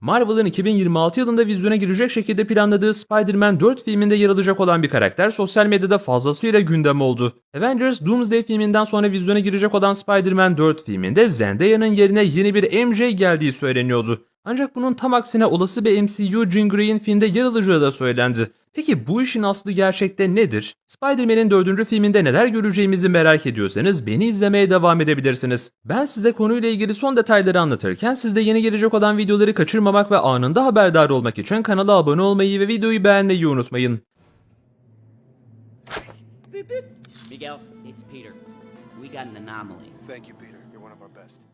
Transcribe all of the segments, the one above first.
Marvel'ın 2026 yılında vizyona girecek şekilde planladığı Spider-Man 4 filminde yer alacak olan bir karakter sosyal medyada fazlasıyla gündem oldu. Avengers Doomsday filminden sonra vizyona girecek olan Spider-Man 4 filminde Zendaya'nın yerine yeni bir MJ geldiği söyleniyordu. Ancak bunun tam aksine olası bir MCU Jean Grey'in filmde yer alacağı da söylendi. Peki bu işin aslı gerçekte nedir? Spider-Man'in 4. filminde neler göreceğimizi merak ediyorsanız beni izlemeye devam edebilirsiniz. Ben size konuyla ilgili son detayları anlatırken siz de yeni gelecek olan videoları kaçırmamak ve anında haberdar olmak için kanala abone olmayı ve videoyu beğenmeyi unutmayın. Miguel, it's Peter. We got an anomaly. Thank you, Peter. You're one of our best.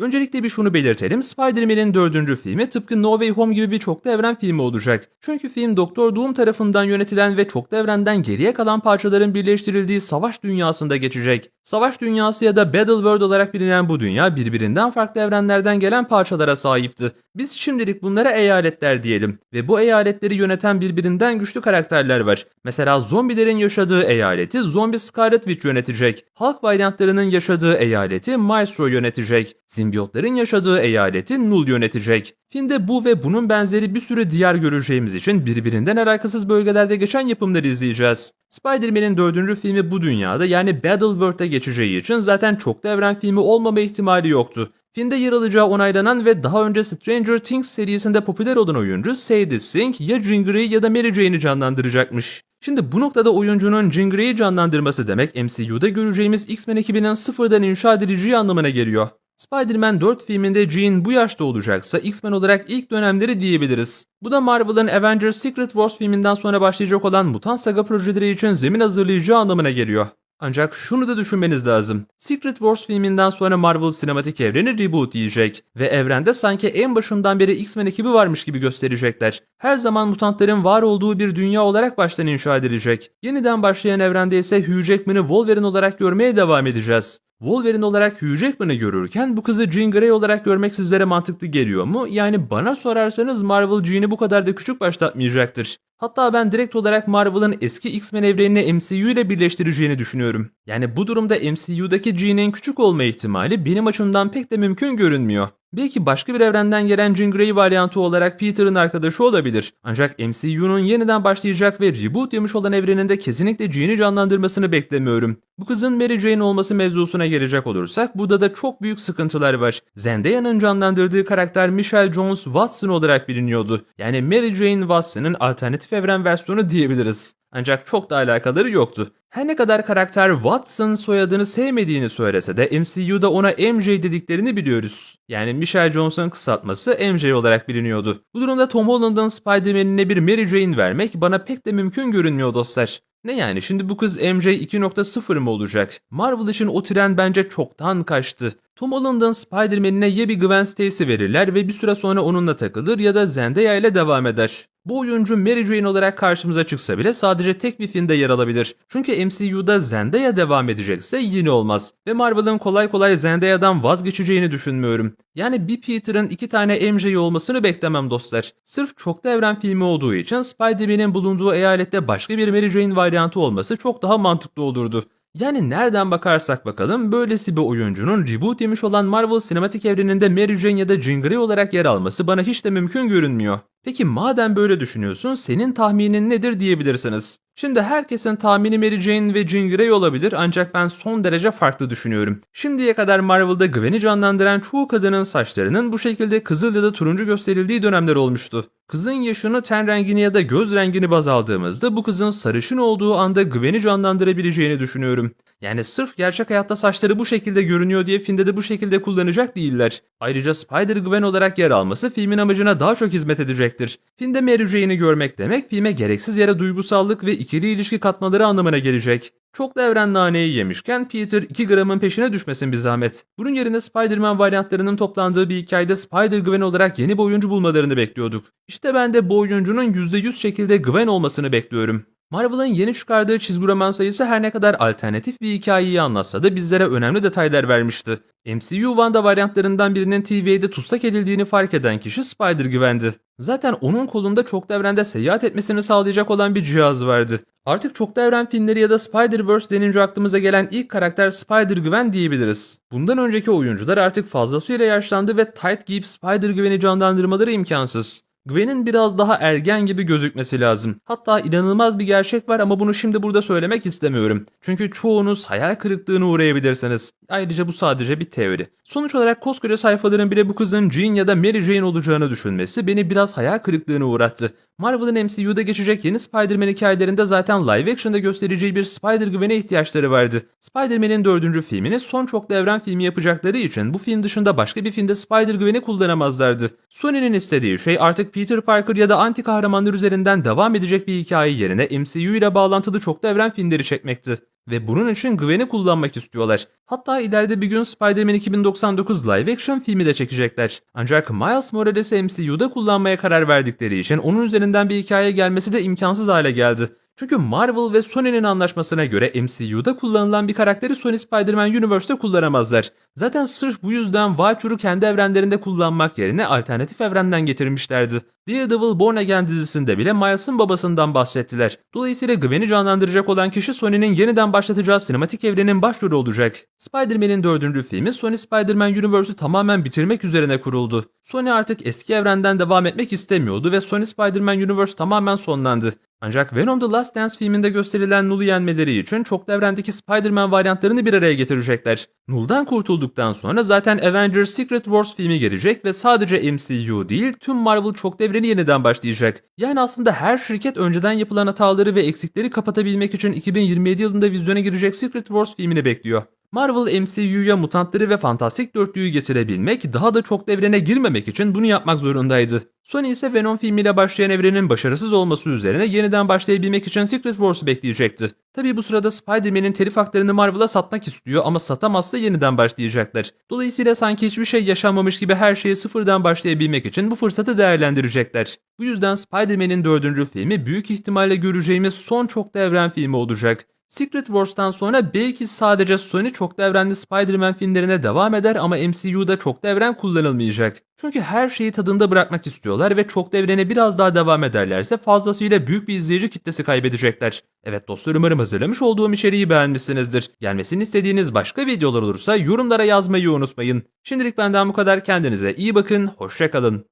Öncelikle bir şunu belirtelim. Spider-Man'in dördüncü filmi tıpkı No Way Home gibi bir çoklu evren filmi olacak. Çünkü film Doktor Doom tarafından yönetilen ve çoklu evrenden geriye kalan parçaların birleştirildiği savaş dünyasında geçecek. Savaş dünyası ya da Battle World olarak bilinen bu dünya birbirinden farklı evrenlerden gelen parçalara sahipti. Biz şimdilik bunlara eyaletler diyelim ve bu eyaletleri yöneten birbirinden güçlü karakterler var. Mesela zombilerin yaşadığı eyaleti Zombie Scarlet Witch yönetecek. Halk varyantlarının yaşadığı eyaleti Maestro yönetecek. Simbiyotların yaşadığı eyaleti Null yönetecek. Filmde bu ve bunun benzeri bir sürü diğer göreceğimiz için birbirinden alakasız bölgelerde geçen yapımları izleyeceğiz. Spider-Man'in dördüncü filmi bu dünyada yani Battleworld'da geçeceği için zaten çoklu evren filmi olmama ihtimali yoktu. Filmde yer alacağı onaylanan ve daha önce Stranger Things serisinde popüler olan oyuncu Sadie Sink ya Jean Grey ya da Mary Jane'i canlandıracakmış. Şimdi bu noktada oyuncunun Jean Grey'i canlandırması demek MCU'da göreceğimiz X-Men ekibinin sıfırdan inşa edileceği anlamına geliyor. Spider-Man 4 filminde Jean bu yaşta olacaksa X-Men olarak ilk dönemleri diyebiliriz. Bu da Marvel'ın Avengers Secret Wars filminden sonra başlayacak olan mutant saga projeleri için zemin hazırlayacağı anlamına geliyor. Ancak şunu da düşünmeniz lazım. Secret Wars filminden sonra Marvel sinematik evreni reboot diyecek ve evrende sanki en başından beri X-Men ekibi varmış gibi gösterecekler. Her zaman mutantların var olduğu bir dünya olarak baştan inşa edilecek. Yeniden başlayan evrende ise Hugh Jackman'ı Wolverine olarak görmeye devam edeceğiz. Wolverine olarak Hugh Jackman'ı görürken bu kızı Jean Grey olarak görmek sizlere mantıklı geliyor mu? Yani bana sorarsanız Marvel Jean'i bu kadar da küçük başlatmayacaktır. Hatta ben direkt olarak Marvel'ın eski X-Men evrenini MCU ile birleştireceğini düşünüyorum. Yani bu durumda MCU'daki Jean'in küçük olma ihtimali benim açımdan pek de mümkün görünmüyor. Belki başka bir evrenden gelen Jean Grey varyantı olarak Peter'ın arkadaşı olabilir. Ancak MCU'nun yeniden başlayacak ve reboot yemiş olan evreninde kesinlikle Jean'i canlandırmasını beklemiyorum. Bu kızın Mary Jane olması mevzusuna gelecek olursak burada da çok büyük sıkıntılar var. Zendaya'nın canlandırdığı karakter Michelle Jones Watson olarak biliniyordu. Yani Mary Jane Watson'ın alternatif evren versiyonu diyebiliriz. Ancak çok da alakaları yoktu. Her ne kadar karakter Watson soyadını sevmediğini söylese de MCU'da ona MJ dediklerini biliyoruz. Yani Michelle Jones'un kısaltması MJ olarak biliniyordu. Bu durumda Tom Holland'ın Spider-Man'ine bir Mary Jane vermek bana pek de mümkün görünmüyor dostlar. Ne yani şimdi bu kız MJ 2.0 mı olacak? Marvel için o tren bence çoktan kaçtı. Tom Holland'ın Spider-Man'ine ya bir Gwen Stacy verirler ve bir süre sonra onunla takılır ya da Zendaya ile devam eder. Bu oyuncu Mary Jane olarak karşımıza çıksa bile sadece tek bir filmde yer alabilir. Çünkü MCU'da Zendaya devam edecekse yine olmaz. Ve Marvel'ın kolay kolay Zendaya'dan vazgeçeceğini düşünmüyorum. Yani bir Peter'ın iki tane MJ olmasını beklemem dostlar. Sırf çoklu evren filmi olduğu için Spider-Man'in bulunduğu eyalette başka bir Mary Jane varyantı olması çok daha mantıklı olurdu. Yani nereden bakarsak bakalım böylesi bir oyuncunun reboot yemiş olan Marvel sinematik evreninde Mary Jane ya da Jean Grey olarak yer alması bana hiç de mümkün görünmüyor. Peki madem böyle düşünüyorsun senin tahminin nedir diyebilirsiniz. Şimdi herkesin tahmini Mary Jane ve Jean Grey olabilir ancak ben son derece farklı düşünüyorum. Şimdiye kadar Marvel'da Gwen'i canlandıran çoğu kadının saçlarının bu şekilde kızıl ya da turuncu gösterildiği dönemler olmuştu. Kızın yaşını, ten rengini ya da göz rengini baz aldığımızda bu kızın sarışın olduğu anda Gwen'i canlandırabileceğini düşünüyorum. Yani sırf gerçek hayatta saçları bu şekilde görünüyor diye filmde de bu şekilde kullanacak değiller. Ayrıca Spider-Gwen olarak yer alması filmin amacına daha çok hizmet edecektir. Filmde Mary Jane'i görmek demek filme gereksiz yere duygusallık ve ikili ilişki katmaları anlamına gelecek. Çoklu evren naneyi yemişken Peter 2 gramın peşine düşmesin bir zahmet. Bunun yerine Spider-Man varyantlarının toplandığı bir hikayede Spider-Gwen olarak yeni bir oyuncu bulmalarını bekliyorduk. İşte ben de bu oyuncunun %100 şekilde Gwen olmasını bekliyorum. Marvel'ın yeni çıkardığı çizgi roman sayısı her ne kadar alternatif bir hikayeyi anlatsa da bizlere önemli detaylar vermişti. MCU Wanda varyantlarından birinin TV'de tutsak edildiğini fark eden kişi Spider-Gwen'di. Zaten onun kolunda çoklu evrende seyahat etmesini sağlayacak olan bir cihaz vardı. Artık çoklu evren filmleri ya da Spider-Verse denince aklımıza gelen ilk karakter Spider-Gwen diyebiliriz. Bundan önceki oyuncular artık fazlasıyla yaşlandı ve tight giyip Spider-Gwen'i canlandırmaları imkansız. Gwen'in biraz daha ergen gibi gözükmesi lazım. Hatta inanılmaz bir gerçek var ama bunu şimdi burada söylemek istemiyorum. Çünkü çoğunuz hayal kırıklığına uğrayabilirsiniz. Ayrıca bu sadece bir teori. Sonuç olarak koskoca sayfaların bile bu kızın Jean ya da Mary Jane olacağını düşünmesi beni biraz hayal kırıklığına uğrattı. Marvel'ın MCU'da geçecek yeni Spider-Man hikayelerinde zaten live action'da göstereceği bir Spider-Gwen'e ihtiyaçları vardı. Spider-Man'in dördüncü filmini son çoklu evren filmi yapacakları için bu film dışında başka bir filmde Spider-Gwen'i kullanamazlardı. Sony'nin istediği şey artık Peter Parker ya da anti kahramanlar üzerinden devam edecek bir hikaye yerine MCU ile bağlantılı çoklu evren filmleri çekmekti. Ve bunun için Gwen'i kullanmak istiyorlar. Hatta ileride bir gün Spider-Man 2099 live action filmi de çekecekler. Ancak Miles Morales'i MCU'da kullanmaya karar verdikleri için onun üzerinden bir hikaye gelmesi de imkansız hale geldi. Çünkü Marvel ve Sony'nin anlaşmasına göre MCU'da kullanılan bir karakteri Sony Spider-Man Universe'da kullanamazlar. Zaten sırf bu yüzden Vulture'u kendi evrenlerinde kullanmak yerine alternatif evrenden getirmişlerdi. Daredevil Born Again dizisinde bile Miles'ın babasından bahsettiler. Dolayısıyla Gwen'i canlandıracak olan kişi Sony'nin yeniden başlatacağı sinematik evrenin başrolü olacak. Spider-Man'in dördüncü filmi Sony Spider-Man Universe'ü tamamen bitirmek üzerine kuruldu. Sony artık eski evrenden devam etmek istemiyordu ve Sony Spider-Man Universe tamamen sonlandı. Ancak Venom The Last Dance filminde gösterilen Null'u yenmeleri için çoklu evrendeki Spider-Man varyantlarını bir araya getirecekler. Null'dan kurtulduktan sonra zaten Avengers Secret Wars filmi gelecek ve sadece MCU değil tüm Marvel çoklu evreni yeniden başlayacak. Yani aslında her şirket önceden yapılan hataları ve eksikleri kapatabilmek için 2027 yılında vizyona girecek Secret Wars filmini bekliyor. Marvel MCU'ya mutantları ve fantastik dörtlüyü getirebilmek, daha da çok evrene girmemek için bunu yapmak zorundaydı. Sony ise Venom filmiyle başlayan evrenin başarısız olması üzerine yeniden başlayabilmek için Secret Wars'u bekleyecekti. Tabi bu sırada Spider-Man'in telif haklarını Marvel'a satmak istiyor ama satamazsa yeniden başlayacaklar. Dolayısıyla sanki hiçbir şey yaşanmamış gibi her şeyi sıfırdan başlayabilmek için bu fırsatı değerlendirecekler. Bu yüzden Spider-Man'in dördüncü filmi büyük ihtimalle göreceğimiz son çoklu evren filmi olacak. Secret Wars'tan sonra belki sadece Sony çoklu evrenli Spider-Man filmlerine devam eder ama MCU'da çoklu evren kullanılmayacak. Çünkü her şeyi tadında bırakmak istiyorlar ve çoklu evrene biraz daha devam ederlerse fazlasıyla büyük bir izleyici kitlesi kaybedecekler. Evet dostlar umarım hazırlamış olduğum içeriği beğenmişsinizdir. Gelmesini istediğiniz başka videolar olursa yorumlara yazmayı unutmayın. Şimdilik benden bu kadar kendinize iyi bakın, hoşçakalın.